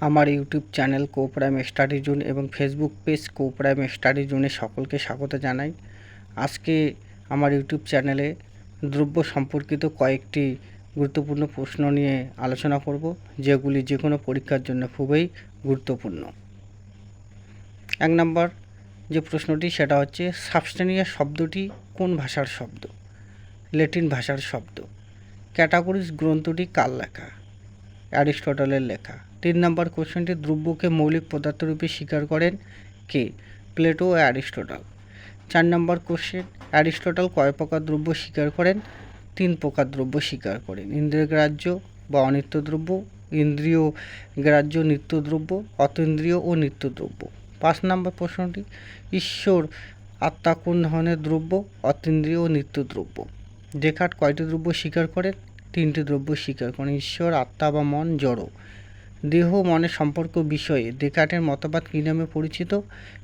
আমার YouTube channel Coprime study zone এবং Facebook page কোপ্রাইম study জোনে সকলকে স্বাগত জানাই। আজকে আমার ইউটিউব চ্যানেলে দ্রব্য সম্পর্কিত কয়েকটি গুরুত্বপূর্ণ প্রশ্ন নিয়ে আলোচনা করব, যেগুলি যে কোনো পরীক্ষার জন্য খুবই গুরুত্বপূর্ণ। এক নম্বর যে প্রশ্নটি, সেটা হচ্ছে, সাবস্টেনিয়া শব্দটি কোন ভাষার শব্দ? ল্যাটিন ভাষার শব্দ। ক্যাটাগরিজ গ্রন্থটি কার লেখা? অ্যারিস্টটলের লেখা। তিন নম্বর কোশ্চেনটি দ্রব্যকে মৌলিক পদার্থরূপে স্বীকার করেন কে? প্লেটো ও অ্যারিস্টটল। চার নম্বর কোশ্চেন, অ্যারিস্টটল কয় প্রকার দ্রব্য স্বীকার করেন? তিন প্রকার দ্রব্য স্বীকার করেন। ইন্দ্রিয় গ্রাহ্য বা অনিত্য দ্রব্য, ইন্দ্রিয় গ্রাহ্য নিত্য দ্রব্য, অতীন্দ্রিয় ও নিত্য দ্রব্য। পাঁচ নম্বর প্রশ্নটি, ঈশ্বর আত্মা কোন ধরনের দ্রব্য, অতীন্দ্রিয় ও নিত্য দ্রব্য? ডেকার্ট কয়টি দ্রব্য স্বীকার করেন? তিনটি দ্রব্য স্বীকার করেন। ঈশ্বর আত্মা বা মন জড়। দেহ, মনের সম্পর্ক বিষয়ে ডেকার্টের মতবাদ কী নামে পরিচিত?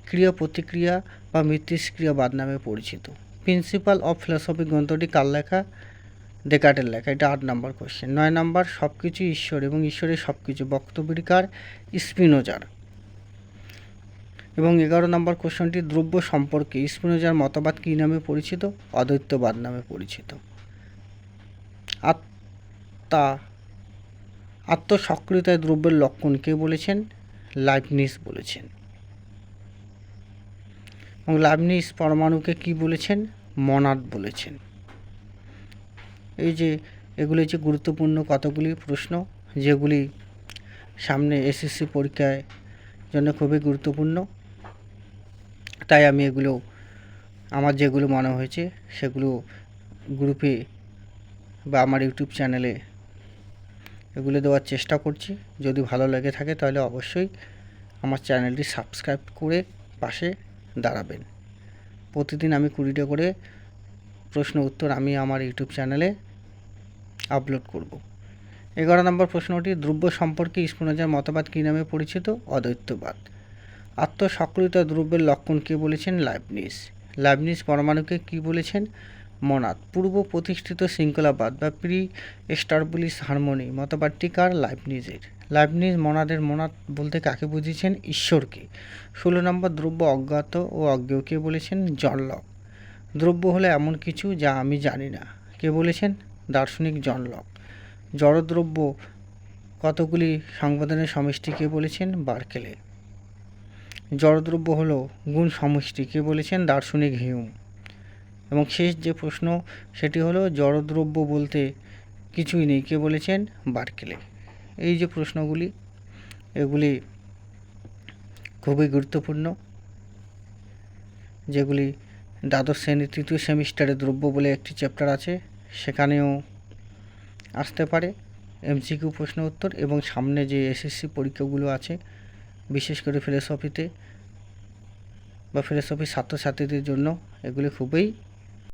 ক্রিয়া প্রতিক্রিয়া বা মিথস্ক্রিয়াবাদ নামে পরিচিত। প্রিন্সিপাল অফ ফিলসফি গ্রন্থটি কার লেখা? ডেকার্টের লেখা। এটা আট নম্বর কোশ্চেন নয় নম্বর সব কিছু ঈশ্বর এবং ঈশ্বরের সব কিছু বক্তব্যকার স্পিনোজার। এবং এগারো নম্বর কোশ্চেনটি দ্রব্য সম্পর্কে। স্পিনোজার মতবাদ কী নামে পরিচিত? অদ্বৈতবাদ নামে পরিচিত। আত্মা আত্মসক্রিয়তায় দ্রব্যের লক্ষণ কে বলেছেন? লাইবনিস বলেছেন। এবং লাইবনিস পরমাণুকে কি বলেছেন? মনাদ বলেছেন। এই যে এগুলি যে গুরুত্বপূর্ণ কতগুলি প্রশ্ন, যেগুলি সামনে এসএসসি পরীক্ষায় জন্য খুবই গুরুত্বপূর্ণ। তাই আমি এগুলো, আমার যেগুলো মনে হয়েছে, সেগুলো গ্রুপে বা আমার ইউটিউব চ্যানেলে এগুলো দেওয়ার চেষ্টা করছি। যদি ভালো লেগে থাকে তাহলে অবশ্যই আমার চ্যানেলটি সাবস্ক্রাইব করে পাশে দাঁড়াবেন। প্রতিদিন আমি কুড়িটা করে প্রশ্ন উত্তর আমি আমার ইউটিউব চ্যানেলে আপলোড করব। এগারো নম্বর প্রশ্নটি, দ্রব্য সম্পর্কে স্পুনজার মতবাদ কী নামে পরিচিত? অদ্বৈতবাদ। আত্মসক্রিয়তা দ্রব্যের লক্ষণ কে বলেছেন? লাইবনিস লাইবনিস পরমাণুকে কি বলেছেন? মনাদ পূর্ব প্রতিষ্ঠিত শৃঙ্খলাবাদ বা প্রি এস্টারবলিশ হারমোনি মতবাদটি কার লাইবনিজের। লাইবনিজ মনাদের মনাদ বলতে কাকে বুঝিয়েছেন? ঈশ্বরকে। ষোলো নম্বর দ্রব্য অজ্ঞাত ও অজ্ঞেয়কে বলেছেন জনলক। দ্রব্য হলো এমন কিছু যা আমি জানি না। কে বলেছেন? দার্শনিক জনলক। জড়দ্রব্য কতগুলি? সংবেদনের সমষ্টিকে বলেছেন? বার্কেলে। জড়দ্রব্য হলো গুণ সমষ্টি কে বলেছেন? দার্শনিক হিউম। এবং শেষ যে প্রশ্ন, সেটি হলো জড়দ্রব্য বলতে কিছুই নেই। কে বলেছেন? বার্কেলে। এই যে প্রশ্নগুলি, এগুলি খুবই গুরুত্বপূর্ণ। যেগুলি দ্বাদশ শ্রেণির তৃতীয় সেমিস্টারে দ্রব্য বলে একটি চ্যাপ্টার আছে, সেখানেও আসতে পারে। এমসিকিউ প্রশ্ন উত্তর এবং সামনে যে এসএসসি পরীক্ষাগুলো আছে, বিশেষ করে ফিলোসফিতে বা ফিলোসফি ছাত্রছাত্রীদের জন্য, এগুলি খুবই